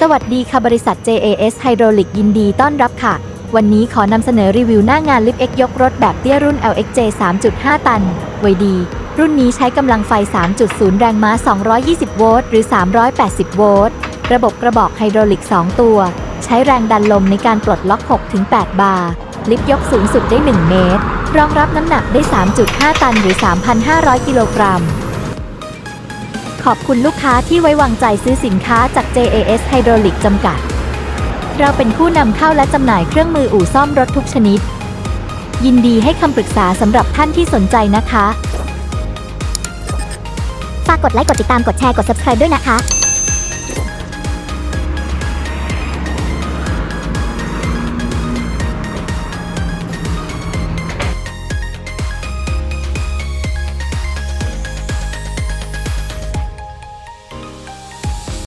สวัสดีค่ะบริษัท JAS Hydraulic ยินดีต้อนรับค่ะ วันนี้ขอนำเสนอรีวิวหน้างานลิฟต์ X ยกรถแบบเตี้ยรุ่น LXJ 3.5 ตัน ไวดี รุ่นนี้ใช้กำลังไฟ 3.0 แรงม้า 220 โวลต์หรือ 380 โวลต์ระบบกระบอกไฮดรอลิก 2 ตัว ใช้แรงดันลมในการปลดล็อก 6-8 บาร์ลิฟต์ยกสูงสุดได้ 1 เมตร รองรับน้ำหนักได้ 3.5 ตันหรือ 3,500 กิโลกรัม ขอบคุณลูกค้าที่ไว้วางใจซื้อสินค้าจาก JAS Hydraulic จำกัด เราเป็นผู้นำเข้าและจำหน่ายเครื่องมืออู่ซ่อมรถทุกชนิด ยินดีให้คำปรึกษาสำหรับท่านที่สนใจนะคะ ฝากกดไลค์ กดติดตาม กดแชร์ กด subscribe ด้วยนะคะ